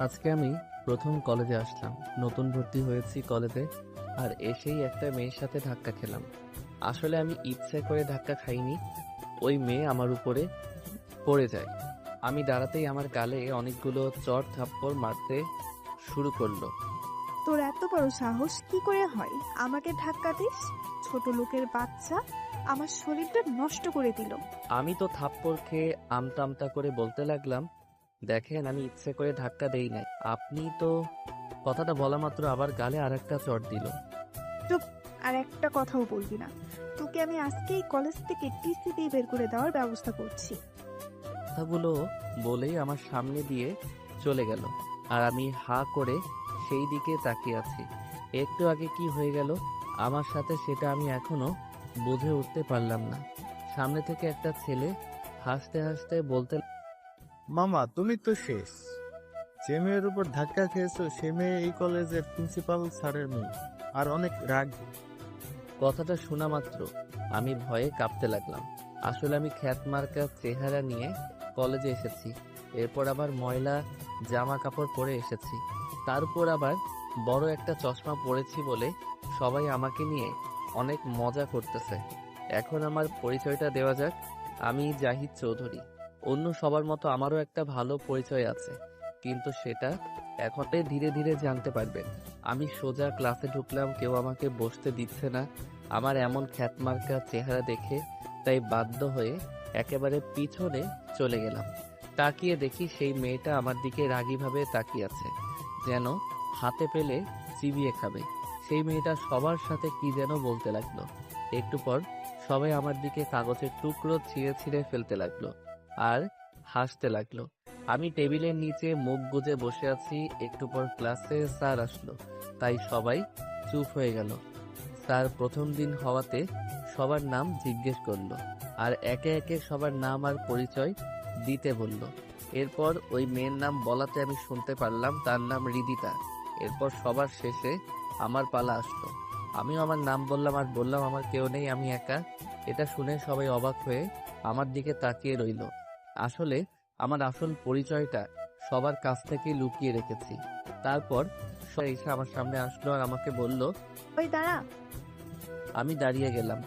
আজকে আমি প্রথম কলেজে আসলাম। নতুন ভর্তি হয়েছি কলেজে আর এসেই একটা মেয়ের সাথে ধাক্কা খেলাম। আসলে আমি ইচ্ছে করে ধাক্কা খাইনি ওই মেয়ে আমার উপরে পড়ে যায়। আমি দাঁড়াতেই আমার গালে অনেকগুলো চর থাপ্পড় মারতে শুরু করল। তোর এত বড় সাহস কি করে হয়? আমাকে ধাক্কা দিস? ছোট লোকের বাচ্চা আমার শরীরটা নষ্ট করে দিল। আমি তো থাপ্পড় খেয়ে আমতা আমতা করে বলতে লাগলাম দেখেন আমি ইচ্ছে করে ধাক্কা দেই নাই। আপনি তো কথাটা বলা মাত্র আবার গালে আর একটা চট দিল। আর একটা কথাও বলবি না। তোকে আমি আজকেই কলেজ থেকে টিসি দিয়ে বের করে দেওয়ার ব্যবস্থা করছি। কথাগুলো বলেই আমার সামনে দিয়ে চলে গেল। আর আমি হা করে সেই দিকে তাকিয়ে আছি। একটু আগে কি হয়ে গেল আমার সাথে সেটা আমি এখনও বুঝে উঠতে পারলাম না। সামনে থেকে একটা ছেলে হাসতে হাসতে বলতে মামা, তুমি তো শেষ। যে মেয়ের উপর ধাক্কা খেয়েছো সে মেয়ে এই কলেজের প্রিন্সিপাল স্যারের মেয়ে, আর অনেক রাগ। কথাটা শোনা মাত্র, আমি ভয়ে কাঁপতে লাগলাম। আসলে আমি খ্যাত মার্কার চেহারা নিয়ে কলেজে এসেছি, এরপর আবার ময়লা জামা কাপড় পরে এসেছি। তারপর আবার বড় একটা চশমা পরেছি বলে সবাই আমাকে নিয়ে অনেক মজা করতেছে। এখন আমার পরিচয়টা দেওয়া যাক, আমি জাহিদ চৌধুরী। অন্য সবার মতো আমারও একটা ভালো পরিচয় আছে। কিন্তু সেটা এখনই ধীরে ধীরে জানতে পারবেন আমি সোজা ক্লাসে ঢুকলাম, কেউ আমাকে বসতে দিচ্ছে না। আমার এমন খ্যাতমার্কা চেহারা দেখে তাই বাধ্য হয়ে একেবারে পিছনে চলে গেলাম। তাকিয়ে দেখি সেই মেয়েটা আমার দিকে রাগীভাবে তাকিয়ে আছে, যেন হাতে পেলে চিবিয়ে খাবে। সেই মেয়েটা সবার সাথে কি যেন বলতে লাগল। একটু পর সবাই আমার দিকে কাগজের টুকরো ছিঁড়ে ছিঁড়ে ফেলতে লাগল। আর হাসতে লাগল। আমি টেবিলের নিচে মুখ গুজে বসে আছি, একটু পর ক্লাসে স্যার আসলো। তাই সবাই চুপ হয়ে গেল। স্যার প্রথম দিন হওয়াতে সবার নাম জিজ্ঞেস করল আর একে একে সবার নাম আর পরিচয় দিতে বলল। এরপর ওই মেয়ের নাম বলাতে আমি শুনতে পারলাম, তার নাম রিদিতা। এরপর সবার শেষে আমার পালা আসলো। আমিও আমার নাম বললাম আর বললাম, আমার কেউ নেই, আমি একা। এটা শুনে সবাই অবাক হয়ে আমার দিকে তাকিয়ে রইল। আসলে আমার আসল পরিচয়টা সবার কাছ থেকে লুকিয়ে রেখেছি। তারপর সবাই এসে আমার সামনে আসলো আর আমাকে বলল ওই দাঁড়া। আমি দাঁড়িয়ে গেলাম।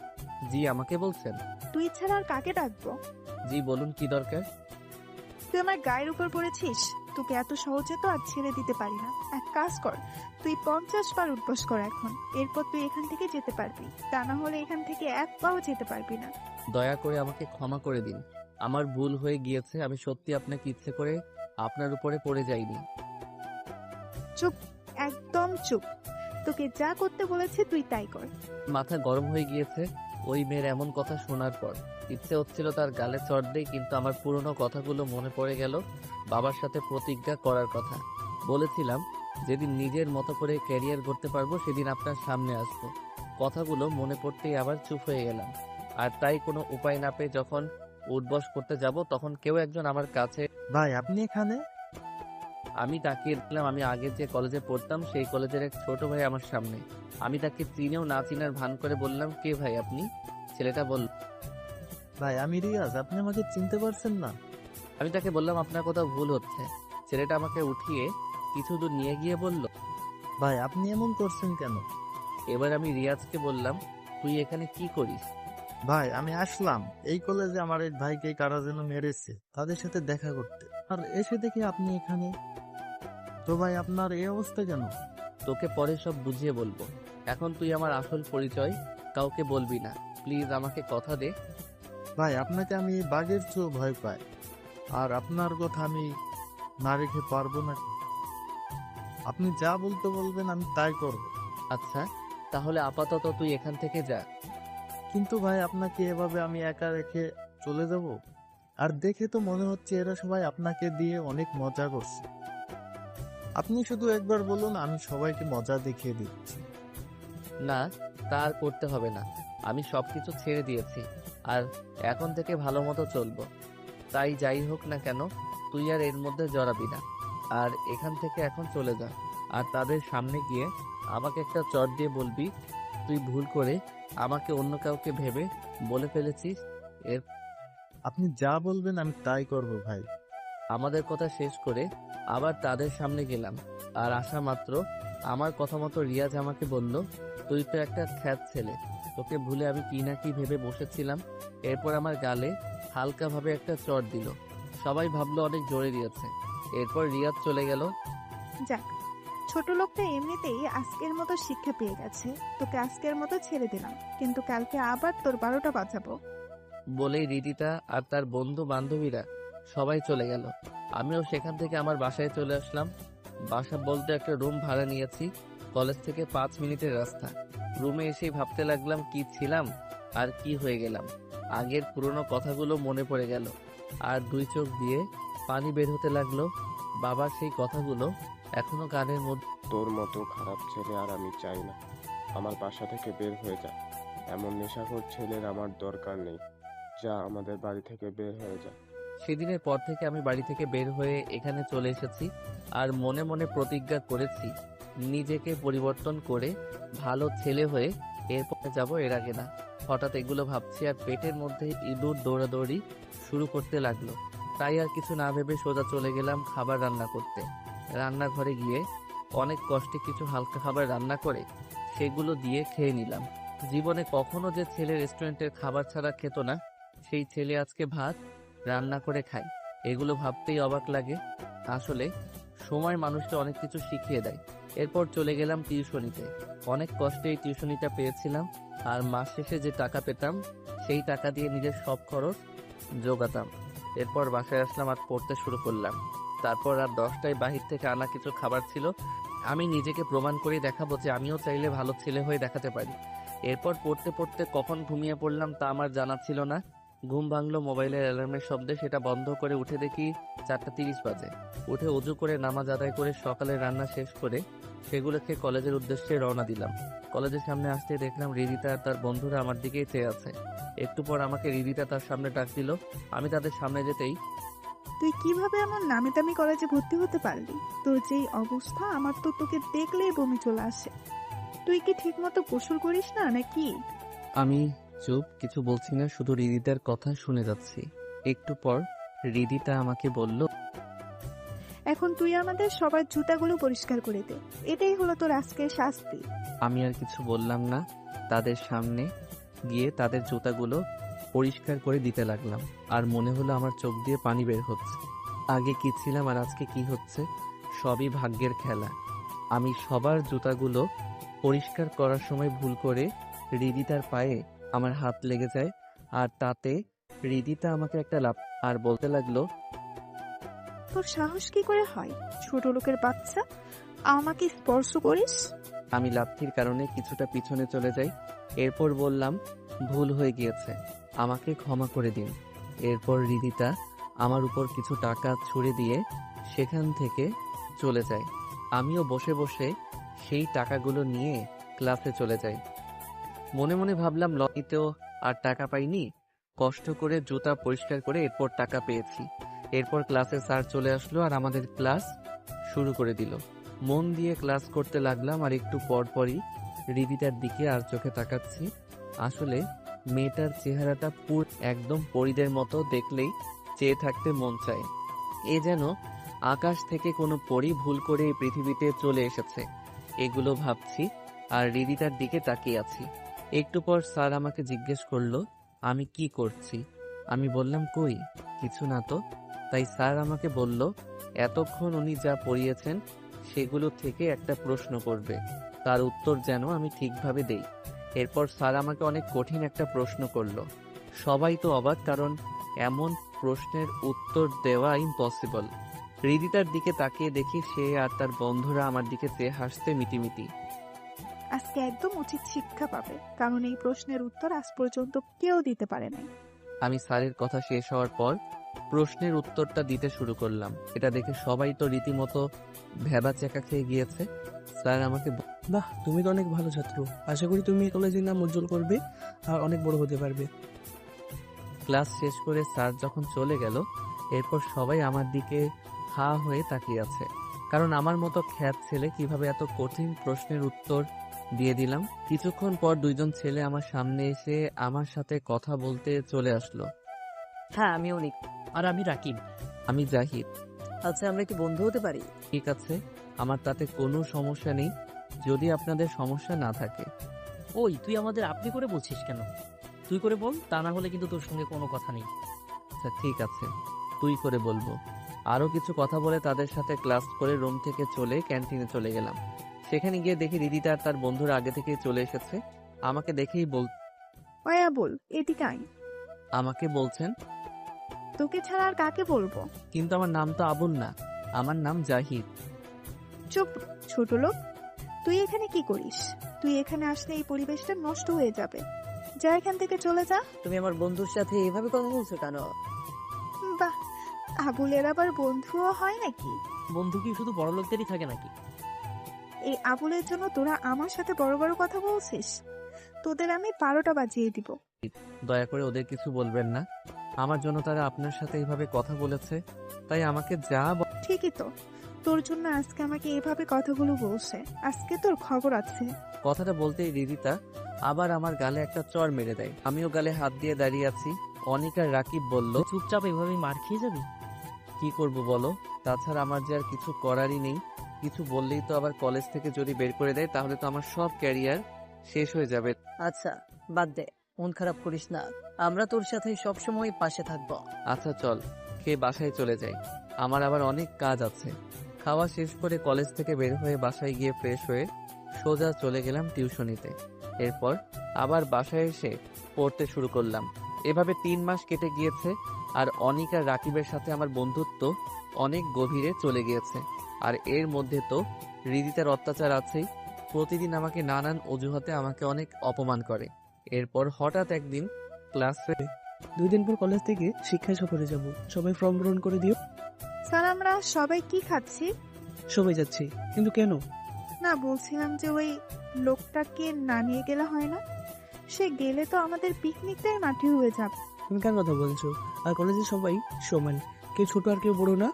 জি আমাকে বলছেন? তুই ছাড়া আর কাকে ডাকবো? জি বলুন কি দরকার? তুই আমার গায়ের উপর পড়েছিস? তোকে এত সহজে তো আর ছেড়ে দিতে পারি না। এক কাজ কর তুই পঞ্চাশ বার উঠবস কর এখন। এরপর তুই এখান থেকে যেতে পারবি। তা না হলে এখান থেকে এক পাও যেতে পারবি না। দয়া করে আমাকে ক্ষমা করে দিন। আমার ভুল হয়ে গিয়েছে আমি সত্যি আপনাকে ইচ্ছে করে আপনার উপরে পড়ে যাইনি। চুপ একদম চুপ। তোকে যা করতে বলেছে তুই তাই কর। মাথা গরম হয়ে গিয়েছে ওই মেয়ের এমন কথা শোনার পর। ইচ্ছে হচ্ছিল তার গালে চড় দেই কিন্তু আমার পুরনো কথাগুলো মনে পড়ে গেল বাবার সাথে প্রতিজ্ঞা করার কথা। বলেছিলাম যেদিন নিজের মতো করে ক্যারিয়ার করতে পারব সেদিন আপনার সামনে আসব। কথাগুলো মনে পড়তেই আবার চুপ হয়ে গেলাম। আর তাই কোনো উপায় না পেয়ে যখন উঠবস করতে যাব তখন কেউ একজন আমার কাছে ভাই আপনি এখানে? আমি তাকিয়ে দেখলাম আমি আগে যে কলেজে পড়তাম সেই কলেজের এক ছোট ভাই আমার সামনে। আমি তাকে চিনেও না চিনার ভান করে বললাম কে ভাই আপনি? ছেলেটা বলল ভাই আমি রিয়াজ আপনি আমাকে চিনতে পারছেন না। আমি তাকে বললাম আপনার কোথাও ভুল হচ্ছে। ছেলেটা আমাকে উঠিয়ে কিছু দূর নিয়ে গিয়ে বলল ভাই আপনি এমন করছেন কেন? এবার আমি রিয়াজকে বললাম তুই এখানে কি করিস? ভাই আমি আসলাম। এই কলেজে আমার এক ভাইকে কারা যেন মেরেছে তাদের সাথে দেখা করতে। আর এসে দেখি আপনি এখানে। তো ভাই আপনার এই অবস্থা কেন? তোকে পরে সব বুঝিয়ে বলব। এখন তুই আমার আসল পরিচয় কাউকে বলবি না। প্লিজ আমাকে কথা দে। ভাই আপনাকে আমি বাঘের চেয়েও ভয় পাই। আর আপনার কথা আমি না রেখে পারব না। আপনি যা বলতে বলবেন আমি তাই করব। আচ্ছা তাহলে আপাতত তুই এখান থেকে যা। কিন্তু ভাই, আপনাকে এভাবে আমি একা রেখে চলে যাব? আর দেখে তো মনে হচ্ছে এরা সবাই আপনাকে দিয়ে অনেক মজা করছে। আপনি শুধু একবার বলুন, আমি সবাইকে মজা দেখিয়ে দিচ্ছি। না, তা আর করতে হবে না। আমি সব কিছু ছেড়ে দিয়েছি, আর এখন থেকে ভালো মতো চলবো। তাই যাই হোক না কেন, তুই আর এর মধ্যে জড়াবি না। আর এখান থেকে এখন চলে যা। আর তাদের সামনে গিয়ে আমাকে একটা চট দিয়ে বলবি তুই ভুল করে আমাকে অন্য কাউকে ভেবে বলে ফেলেছিস? এর আপনি যা বলবেন আমি তাই করব ভাই। আমাদের কথা শেষ করে আবার তাদের সামনে গেলাম। আর আসা মাত্র আমার কথা মতো রিয়াজ আমাকে বলল তুই তো একটা খ্যাত ছেলে। তোকে ভুলে আমি কি না কি ভেবে বসেছিলাম। এরপর আমার গালে হালকাভাবে একটা চট দিল। সবাই ভাবলো অনেক জোরে দিয়েছে এরপর রিয়াজ চলে গেল। যাক ছোট লোকটা এমনিতেই আজকের মতো শিক্ষা পেয়ে গেছে। তোকে আজকের মতো ছেড়ে দিলাম। কিন্তু কালকে আবার তোর বারোটা বাজাবো। বলেই রিদিতা আর তার বন্ধু বান্ধবীরা সবাই চলে গেল। আমিও সেখান থেকে আমার বাসায় চলে আসলাম। বাসা বলতে একটা রুম ভাড়া নিয়েছি, কলেজ থেকে পাঁচ মিনিটের রাস্তা। রুমে এসেই ভাবতে লাগলাম কি ছিলাম আর কি হয়ে গেলাম। আগের পুরনো কথাগুলো মনে পড়ে গেল। আর দুই চোখ দিয়ে পানি বের হতে লাগল। বাবার সেই কথাগুলো এখনও গানের মধ্যে তোর মতো খারাপ ছেলে আর আমি চাই না। আমার বাসা থেকে বের হয়ে যা। এমন নেশাখোর ছেলের আমার দরকার নেই। যা আমাদের বাড়ি থেকে বের হয়ে যা। সেদিনের পর থেকে আমি বাড়ি থেকে বের হয়ে এখানে চলে এসেছি আর মনে মনে প্রতিজ্ঞা করেছি নিজেকে পরিবর্তন করে ভালো ছেলে হয়ে এরপরে যাব এর আগে না। হঠাৎ এগুলো ভাবছি আর পেটের মধ্যে ইঁদুর দৌড়াদৌড়ি শুরু করতে লাগল। তাই আর কিছু না ভেবে সোজা চলে গেলাম খাবার রান্না করতে। রান্নাঘরে গিয়ে অনেক কষ্টে কিছু হালকা খাবার রান্না করে সেগুলো দিয়ে খেয়ে নিলাম। জীবনে কখনো যে ছেলে রেস্টুরেন্টের খাবার ছাড়া খেত না, সেই ছেলে আজকে ভাত রান্না করে খায়। এগুলো ভাবতেই অবাক লাগে। আসলে সময় মানুষকে অনেক কিছু শিখিয়ে দেয়। এরপর চলে গেলাম টিউশনিতে। অনেক কষ্টে এই টিউশনিটা পেয়েছিলাম আর মাস শেষে যে টাকা পেতাম, সেই টাকা দিয়ে নিজের সব খরচ জোগাতাম এরপর বাসায় আসলাম আর পড়তে শুরু করলাম। তারপর আর দশটায় বাহির থেকে আনা কিছু খাবার ছিল। আমি নিজেকে প্রমাণ করে দেখাবো যে আমিও চাইলে ভালো ছেলে হয়ে দেখাতে পারি। এরপর পড়তে পড়তে কখন ঘুমিয়ে পড়লাম তা আমার জানা ছিল না। ঘুম ভাঙলো মোবাইলের অ্যালার্মের শব্দে, সেটা বন্ধ করে উঠে দেখি চারটা তিরিশ বাজে। উঠে অজু করে নামাজ আদায় করে সকালে রান্না শেষ করে সেগুলো খেয়ে কলেজের উদ্দেশ্যে রওনা দিলাম। কলেজের সামনে আসতে দেখলাম রিদিতা আর তার বন্ধুরা আমার দিকেই চেয়ে আছে। একটু পর আমাকে রিদিতা তার সামনে ডাক দিল। আমি তাদের সামনে যেতেই তুই কীভাবে এমন নামি দামি কলেজে ভর্তি হতে পারলি? তোর যেই অবস্থা আমার তো তোকে দেখলেই বমি চলে আসে। তুই কি ঠিক মতো গোসল করিস না নাকি? আমি চুপ কিছু বলছি না শুধু রিদিতার কথা শুনে যাচ্ছি। একটু পর রিদিতা আমাকে বলল এখন তুই আমাদের সবার জুতাগুলো পরিষ্কার করে দে। এটাই হলো তোর আজকের শাস্তি। আমি আর কিছু বললাম না। তাদের সামনে গিয়ে তাদের জুতাগুলো পরিষ্কার করে দিতে লাগলাম। আর মনে হলো আমার চোখ দিয়ে পানি বের হচ্ছে। আগে কি ছিলাম আর আজকে কি হচ্ছে? সবই ভাগ্যের খেলা। আমি সবার জুতাগুলো পরিষ্কার করার সময় ভুল করে রিদিতার পায়ে আমার হাত লেগে যায় আর তাতে রিদিতা আমাকে একটা লাভ আর বলতে লাগল তোর সাহস কি করে হয়? ছোট লোকের বাচ্চা আমাকে স্পর্শ করিস? আমি লাথির কারণে কিছুটা পিছনে চলে যাই। এরপর বললাম ভুল হয়ে গিয়েছে। আমাকে ক্ষমা করে দিন। এরপর রিদিতা আমার উপর কিছু টাকা ছুড়ে দিয়ে সেখান থেকে চলে যায়। আমিও বসে বসে সেই টাকাগুলো নিয়ে ক্লাসে চলে যাই। মনে মনে ভাবলাম লকিতেও আর টাকা পাইনি। কষ্ট করে জুতা পরিষ্কার করে এরপর টাকা পেয়েছি। এরপর ক্লাসে স্যার চলে আসলো আর আমাদের ক্লাস শুরু করে দিল। মন দিয়ে ক্লাস করতে লাগলাম আর একটু পর পরই রিদিতার দিকে আর চোখে তাকাচ্ছি। আসলে মেয়েটার চেহারাটা পুর একদম পরিদের মতো দেখলেই চেয়ে থাকতে মন চায়। এ যেন আকাশ থেকে কোনো পরি ভুল করে এই পৃথিবীতে চলে এসেছে। এগুলো ভাবছি আর রিদিতার দিকে তাকিয়ে আছি। একটু পর স্যার আমাকে জিজ্ঞেস করল, আমি কি করছি? আমি বললাম, কই? কিছু না তো। তাই স্যার আমাকে বলল, এতক্ষণ উনি যা পড়িয়েছেন, সেগুলো থেকে একটা প্রশ্ন করবে। তার উত্তর যেন আমি ঠিকভাবে দেই। এরপর স্যার আমাকে অনেক কঠিন একটা প্রশ্ন করল। সবাই তো অবাক কারণ এমন প্রশ্নের উত্তর দেওয়া ইম্পসিবল হৃদিতার দিকে তাকিয়ে দেখি সে আর তার বন্ধুরা আমার দিকে চেয়ে হাসতে মিটিমিটি। আজকে একদম উচিত শিক্ষা পাবে কারণ এই প্রশ্নের উত্তর আজ পর্যন্ত কেউ দিতে পারে নাই। আমি স্যারের কথা শেষ হওয়ার পর প্রশ্নের উত্তরটা দিতে শুরু করলাম। এটা দেখে সবাই তো রীতিমতো ভেবা চেকা খেয়ে গিয়েছে। স্যার আমাকে বাহ তুমি তো অনেক ভালো ছাত্র। আশা করি তুমি এই কলেজের নাম উজ্জ্বল করবে আর অনেক বড় হতে পারবে। ক্লাস শেষ করে স্যার যখন চলে গেল এরপর সবাই আমার দিকে হা হয়ে তাকিয়ে আছে। কারণ আমার মতো খ্যাত ছেলে কীভাবে এত কঠিন প্রশ্নের উত্তর দিয়ে দিলাম? কিছুক্ষণ পর দুইজন ছেলে আমার সামনে এসে আমার সাথে কথা বলতে চলে আসলো। হ্যাঁ আমি অনিক। আর আমি রাকিব। আমি জাহিদ। আচ্ছা আমরা কি বন্ধু হতে পারি? ঠিক আছে আমার তাতে কোনো সমস্যা নেই। যদি আপনাদের সমস্যা না থাকে। ওই তুই আমাদের আপনি করে বলছিস কেন? তুই করে বল তা না হলে কিন্তু তোর সঙ্গে কোনো কথা নেই। আচ্ছা ঠিক আছে। তুই করে বলব। আরও কিছু কথা বলে তাদের সাথে ক্লাস করে রুম থেকে চলে ক্যান্টিনে চলে গেলাম। সেখানে গিয়ে দেখি রিদিতা আর তার বন্ধুরা আগে থেকেই চলে এসেছে। আমাকে দেখেই বল ওই আবুল এদিকে আয়। আমাকে বলছেন? তোকে ছাড়া আর কাকে বলব? কিন্তু আমার নাম তো আবুল না আমার নাম জাহিদ। চুপ ছোট লোক। তুই এখানে কি করিস? তুই এখানে আসলে এই পরিবেশটা নষ্ট হয়ে যাবে। যা এখান থেকে চলে যা। তুমি আমার বন্ধুর সাথে এভাবে কথা বলছো কেন? বাহ আবুলের আবার বন্ধুও হয় নাকি? বন্ধু কি শুধু বড় লোকদেরই থাকে নাকি? এই আবুলের জন্য তোরা আমার সাথে বড় বড় কথা বলছিস? তোদের আমি বারোটা বাজিয়ে দিব। দয়া করে ওদের কিছু বলবেন না। আমার জন্য তারা আপনার সাথে এইভাবে কথা বলেছে তাই আমাকে যা ঠিকই তো। তোর জন্য আজকে আমাকে এভাবে কথাগুলো বলছে। আজকে তোর খবর আছে। কথাটা বলতেই রিদিতা আবার আমার গালে একটা চর মেরে দেয়। আমিও গালে হাত দিয়ে দাঁড়িয়ে আছি। অনিকা রাকিব বলল চুপচাপ এভাবে মার খেয়ে যাবি? কি করব বলো? তাছাড়া আমার যে আর কিছু করারই নেই। কিছু বললেই তো আবার কলেজ থেকে যদি বের করে দেয় তাহলে তো আমার সব ক্যারিয়ার শেষ হয়ে যাবে। আচ্ছা বাদ দে মন খারাপ করিস না। আমরা তোর সাথে সবসময় পাশে থাকব। আচ্ছা চল খেয়ে বাসায় চলে যাই। আমার আবার অনেক কাজ আছে। খাওয়া শেষ করে কলেজ থেকে বের হয়ে বাসায় গিয়ে ফ্রেশ হয়ে সোজা চলে গেলাম টিউশনিতে। এরপর আবার বাসায় এসে পড়তে শুরু করলাম। এভাবে তিন মাস কেটে গিয়েছে আর অনিক আর রাকিবের সাথে আমার বন্ধুত্ব অনেক গভীরে চলে গিয়েছে। আর এর মধ্যে তো হৃদিতার অত্যাচার আছেই। প্রতিদিন আমাকে নানান অজুহাতে আমাকে অনেক অপমান করে। এরপর হঠাৎ একদিন ক্লাসে দুই দিন পর কলেজ থেকে শিক্ষা সফরে যাব। সবাই ফর্ম পূরণ করে দিও। স্যার আমরা সবাই কি খাচ্ছি? সবাই যাচ্ছি কিন্তু কেন? না বলছিলাম যে ওই লোকটাকে না নিয়ে গেলে হয় না। সে গেলে তো আমাদের পিকনিকটাই মাটি হয়ে যাবে। তুমি কার কথা বলছো? আর কলেজে সবাই সমান কেউ ছোট আর কেউ বড় না?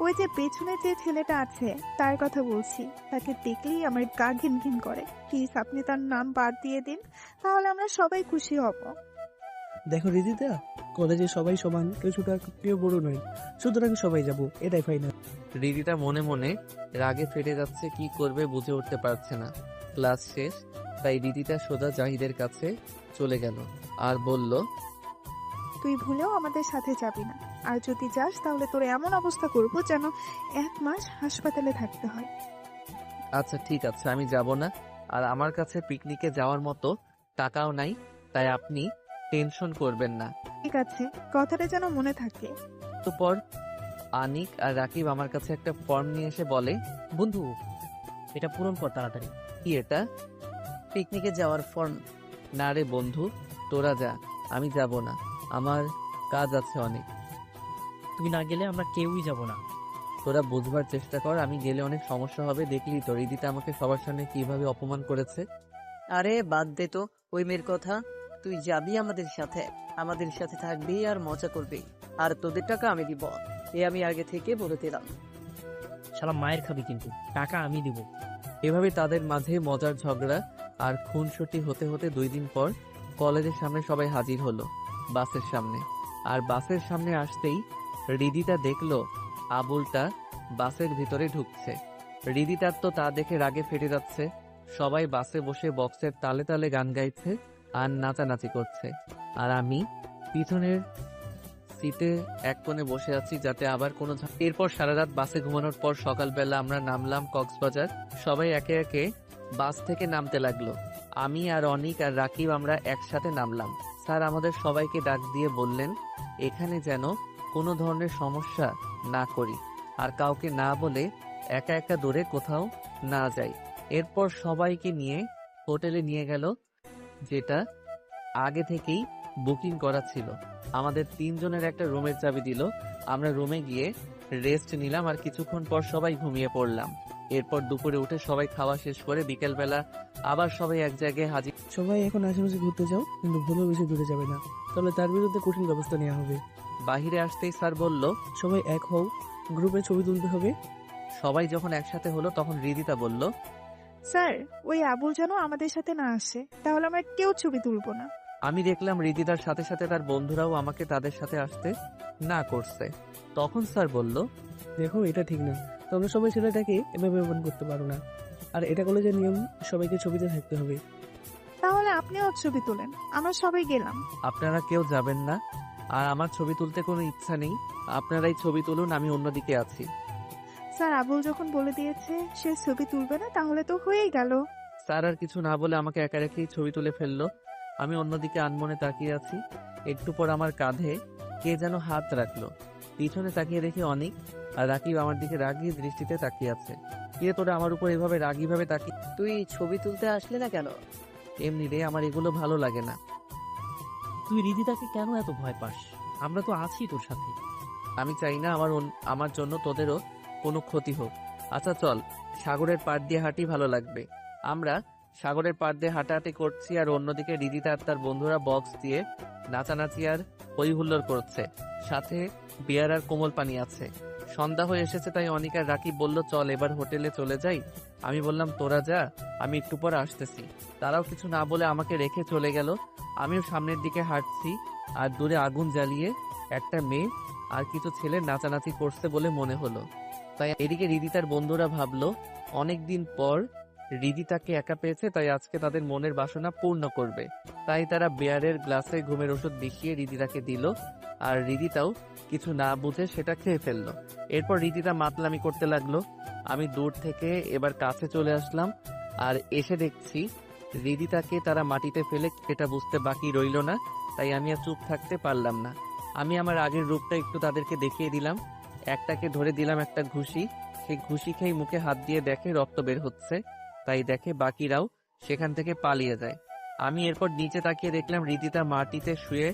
ওই যে পেছনে যে ছেলেটা আছে তার কথা বলছি। তাকে দেখলেই আমার গা ঘিন ঘিন করে। প্লিজ আপনি তার নাম বাদ দিয়ে দিন তাহলে আমরা সবাই খুশি হব। দেখো রিদিতা কলেজে সবাই সমান কিছুটা কেউ বড় নয়। সুতরাং সবাই যাব এটাই ফাইনাল রিদিতা মনে মনে রাগে ফেটে যাচ্ছে কি করবে বুঝে উঠতে পারছে না। ক্লাস শেষ তাই রিদিতা সোজা জাহিদের কাছে চলে গেল আর বলল তুই ভুলেও আমাদের সাথে যাবি না। আর যদি যাস তাহলে তোর এমন অবস্থা করব যেন এক মাস হাসপাতালে থাকতে হয়। আচ্ছা ঠিক আছে আমি যাব না। আর আমার কাছে পিকনিকে যাওয়ার মতো টাকাও নাই তাই আপনি টেনশন করবেন না। ঠিক আছে কথাটা যেন মনে থাকে। তো পর আনিক আর রাকিব আমার কাছে একটা ফর্ম নিয়ে এসে বলে বন্ধু এটা পূরণ কর তাড়াতাড়ি। কি এটা? পিকনিকে যাওয়ার ফর্ম না রে বন্ধু তোরা যা আমি যাব না আমার কাজ আছে অনেক। তুই না গেলে আমরা কেউই যাব না। তোরা বুঝবার চেষ্টা কর আমি গেলে অনেক সমস্যা হবে দেখলি তো রিদিতা আমাকে সবার সামনে কীভাবে অপমান করেছে? আরে বাদ দে তো ওই মেয়ের কথা। তুই যাবি আমাদের সাথে। আমাদের সাথে থাকবি আর মজা করবি। আর তোদের টাকা আমি দিব। এ আমি আগে থেকে বলে দিলাম। শালা মায়ের খাবি কিন্তু। টাকা আমি দিব। এভাবে তাদের মাঝে মজার ঝগড়া আর খুনসুটি হতে হতে দুই দিন পর কলেজের সামনে সবাই হাজির হলো বাসের সামনে। আর বাসের সামনে আসতেই রিদিতা দেখল আবুলটা বাসের ভিতরে ঢুকছে। রিদিতার তো তা দেখে রাগে ফেটে যাচ্ছে। সবাই বাসে বসে বক্সের তালে তালে গান গাইছে। আর নাচানাচি করছে। আর আমি পিছনের সিটে এক কোণে বসে আছি যাতে আবার কোনো এরপর সারা রাত বাসে ঘুমানোর পর সকালবেলা আমরা নামলাম কক্সবাজার। সবাই একে একে বাস থেকে নামতে লাগল। আমি আর অনিক আর রাকিব আমরা একসাথে নামলাম। স্যার আমাদের সবাইকে ডাক দিয়ে বললেন, এখানে যেন কোনো ধরনের সমস্যা না করি আর কাউকে না বলে একা একা দূরে কোথাও না যাই। এরপর সবাইকে নিয়ে হোটেলে নিয়ে গেল। যেটা আগে থেকেই বুকিং করা ছিল। আমাদের তিনজনের একটা রুমের চাবি দিল। আমরা রুমে গিয়ে রেস্ট নিলাম আর কিছুক্ষণ পর সবাই ঘুমিয়ে পড়লাম। এরপর দুপুরে উঠে সবাই খাওয়া শেষ করে বিকেলবেলা আবার সবাই এক জায়গায় হাজির সবাই এখন আশেপাশে ঘুরতে যাও কিন্তু ভুলেও বেশি দূরে যাবে না। তাহলে তার বিরুদ্ধে কঠিন ব্যবস্থা নেওয়া হবে। বাহিরে আসতেই স্যার বলল সবাই এক হও গ্রুপে ছবি তুলতে হবে। সবাই যখন একসাথে হলো তখন রিদিতা বলল স্যার ওই আবুল যেন আমাদের সাথে না আসে তাহলে আমরা কেউ ছবি তুলবো না। আমি দেখলাম রিদিতার সাথে সাথে তার বন্ধুরাও আমাকে তাদের সাথে আসতে না করছে। তখন স্যার বলল দেখো এটা ঠিক না। তোমরা সবাই ছেলেটাকে এভাবে অপমান করতে পারো না। আর এটা কলেজের নিয়ম সবাইকে ছবিতে থাকতে হবে। তাহলে আপনিও ছবি তোলেন আমরা সবাই গেলাম। আপনারা কেউ যাবেন না। আর আমার ছবি তুলতে কোনো ইচ্ছা নেই। আপনারাই ছবি তুলুন আমি অন্যদিকে আছি। স্যার আবুল যখন বলে দিয়েছে সে ছবি তুলবে না তাহলে তো হয়েই গেল। স্যার আর কিছু না বলে আমাকে একা রেখেই ছবি তুলে ফেলল। আমি অন্যদিকে আনমনে তাকিয়ে আছি। একটু পর আমার কাঁধে কে যেন হাত রাখল। পিছনে তাকিয়ে দেখি অনেক আর রাকিব আমার দিকে রাগি দৃষ্টিতে তাকিয়ে আছে। কে তোরা আমার উপর এভাবে রাগি ভাবে তাকিয়ে তুই ছবি তুলতে আসলে না কেন? এমনি রে আমার এগুলো ভালো লাগে না। তুই রিদিতাকে কেন এত ভয় পাস? আমরা তো আছি তোর সাথে। আমি চাই না আমার অন- আমার জন্য তোদেরও কোনো ক্ষতি হোক। আচ্ছা চল, সাগরের পাড় দিয়ে হাঁটি ভালো লাগবে। আমরা সাগরের পাড় দিয়ে হাঁটাহাঁটি করছি আর অন্যদিকে রিদিতা আর তার বন্ধুরা বক্স দিয়ে নাচানাচি আর হই হুল্লোড় করছে। সাথে বিয়ার আর কোমল পানি আছে। সন্ধ্যা হয়ে এসেছে তাই অনিকার রাকিব বলল, চল, এবার হোটেলে চলে যাই। আমি বললাম, তোরা যা, আমি একটু পর আসতেছি। তারাও কিছু না বলে আমাকে রেখে চলে গেল। আমিও সামনের দিকে হাঁটছি আর দূরে আগুন জ্বালিয়ে একটা মেয়ে আর কিছু ছেলে নাচানাচি করছে বলে মনে হলো। তাই এদিকে রিদিতার বন্ধুরা ভাবলো, অনেকদিন পর রিদিতাকে একা পেয়েছে, তাই আজকে তাদের মনের বাসনা পূর্ণ করবে। তাই তারা বেয়ারের গ্লাসে ঘুমের ওষুধ মিশিয়ে রিদিতাকে দিল, আর রিদিতাও কিছু না বুঝে সেটা খেয়ে ফেলল। এরপর রিদিতা মাতলামি করতে লাগল, আমি দূর থেকে এবার কাছে চলে আসলাম, আর এসে দেখছি রিদিতাকে তারা মাটিতে ফেলে এটা বুঝতে বাকি রইল না, তাই আমি আর চুপ থাকতে পারলাম না। আমি আমার আগের রূপটা একটু তাদেরকে দেখিয়ে দিলাম একটাকে ধরে দিলাম একটা ঘুষি। সেই ঘুষি খেয়ে মুখে হাত দিয়ে দেখে রক্ত বের হচ্ছে। তাই দেখে বাকিরাও সেখান থেকে পালিয়ে যায়। আমি এরপর নিচে তাকিয়ে দেখলাম রীতিতা মাটিতে শুয়ে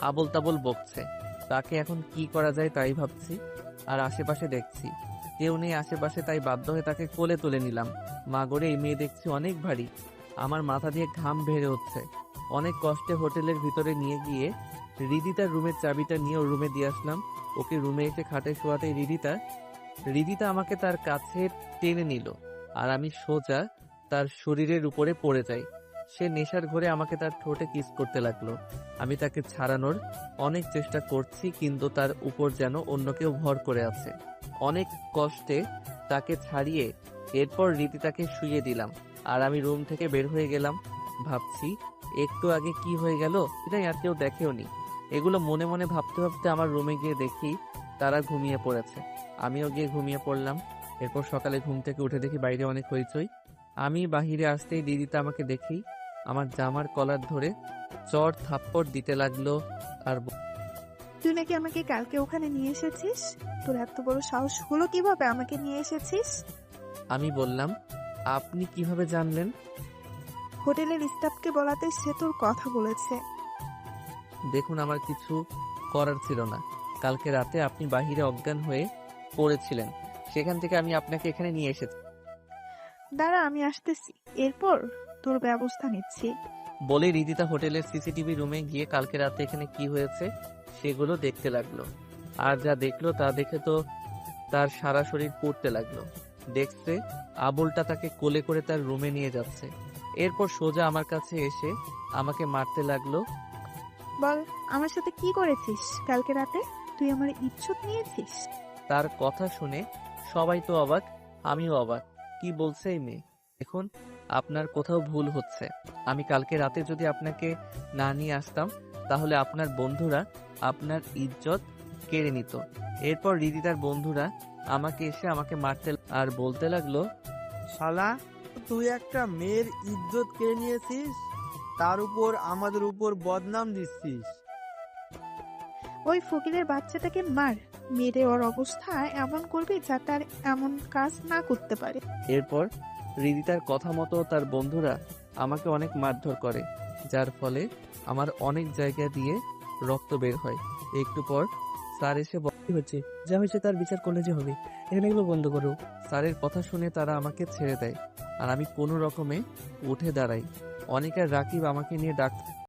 আবল তাবল বকছে। তাকে এখন কি করা যায় তাই ভাবছি আর আশেপাশে দেখছি। কেউ নেই আশেপাশে তাই বাধ্য হয়ে তাকে কোলে তুলে নিলাম। মা গড়ে এই মেয়ে দেখছি অনেক ভারী। আমার মাথা দিয়ে ঘাম বেড়ে হচ্ছে। অনেক কষ্টে হোটেলের ভিতরে নিয়ে গিয়ে রিদিতার রুমের চাবিটা নিয়ে রুমে দিয়ে আসলাম। ওকে রুমে এসে খাটে শোয়াতে রিদিতা রিদিতা আমাকে তার কাছে টেনে নিল আর আমি সোজা তার শরীরের উপরে পড়ে যাই। সে নেশার ঘরে আমাকে তার ঠোঁটে কিস করতে লাগল। আমি তাকে ছাড়ানোর অনেক চেষ্টা করছি, কিন্তু তার উপর যেন অন্য কেউ ভর করে আছে। অনেক কষ্টে তাকে ছাড়িয়ে এরপর রীতিতাকে শুয়ে দিলাম আর আমি রুম থেকে বের হয়ে গেলাম। ভাবছি, একটু আগে কি হয়ে গেল? এটাই আর কেউ দেখেও নি এগুলো মনে মনে ভাবতে ভাবতে আমার রুমে গিয়ে দেখি তারা ঘুমিয়ে পড়েছে। আমিও গিয়ে ঘুমিয়ে পড়লাম। এরপর সকালে ঘুম থেকে উঠে দেখি বাইরে অনেক হইচই। আমি বাহিরে আসতেই দিদিটা আমাকে দেখি আমার জামার কলার ধরে চর থাপ্পড় দিতে লাগল আর তুই নাকি আমাকে কালকে ওখানে নিয়ে এসেছিস? তোর এত বড় সাহস হলো কীভাবে আমাকে নিয়ে এসেছিস? আমি বললাম আপনি কীভাবে জানলেন? হোটেলের স্টাফকে বলাতে সে তোর কথা বলেছে। দেখুন আমার কিছু করার ছিল না। কালকে রাতে আপনি বাহিরে অজ্ঞান হয়ে পড়েছিলেন। সেখান থেকে আমি আপনাকে এখানে নিয়ে এসেছি। দাঁড়া আমি আসতেছি। এরপর তোর ব্যবস্থা নিচ্ছি। বলে রিদিতা হোটেলের সিসিটিভি রুমে গিয়ে কালকে রাতে এখানে কি হয়েছে সেগুলো দেখতে লাগল। আর যা দেখল তা দেখে তো তার সারা শরীর পড়তে লাগল। দেখছে আবুলটা তাকে কোলে করে তার রুমে নিয়ে যাচ্ছে। এরপর সোজা আমার কাছে এসে আমাকে মারতে লাগল বল আমার সাথে কি করেছিস কালকে রাতে? তুই আমার ইজ্জত নিয়েছিস। তার কথা শুনে সবাই তো অবাক আমিও অবাক। কি বলছে এই মেয়ে? দেখুন আপনার কোথাও ভুল হচ্ছে। আমি কালকে রাতে যদি আপনাকে না নিয়ে আসতাম তাহলে আপনার বন্ধুরা আপনার ইজ্জত কেড়ে নিত। এরপর রিদিতার বন্ধুরা আমাকে এসে আমাকে মারতে আর বলতে লাগল শালা তুই একটা মেয়ের ইজ্জত কেড়ে নিয়েছিস? তার উপর আমাদের উপর বদনাম দিচ্ছিস। ওই ফকিরের বাচ্চাটাকে মার। মেরে ওর অবস্থা এমন করবি যাতে তার এমন কাজ না করতে পারে। এরপর রিদিতার কথা মতো তার বন্ধুরা আমাকে অনেক মারধর করে যার ফলে আমার অনেক জায়গা দিয়ে রক্ত বের হয়। একটু পর স্যার এসে বলে, কি হচ্ছে? যা হয়েছে তার বিচার কলেজে হবে? এখানে এগুলো বন্ধ করো। স্যারের কথা শুনে তারা আমাকে ছেড়ে দেয় আর আমি কোনো রকমে উঠে দাঁড়াই। অনেকের রাকিব আমাকে নিয়ে ডাক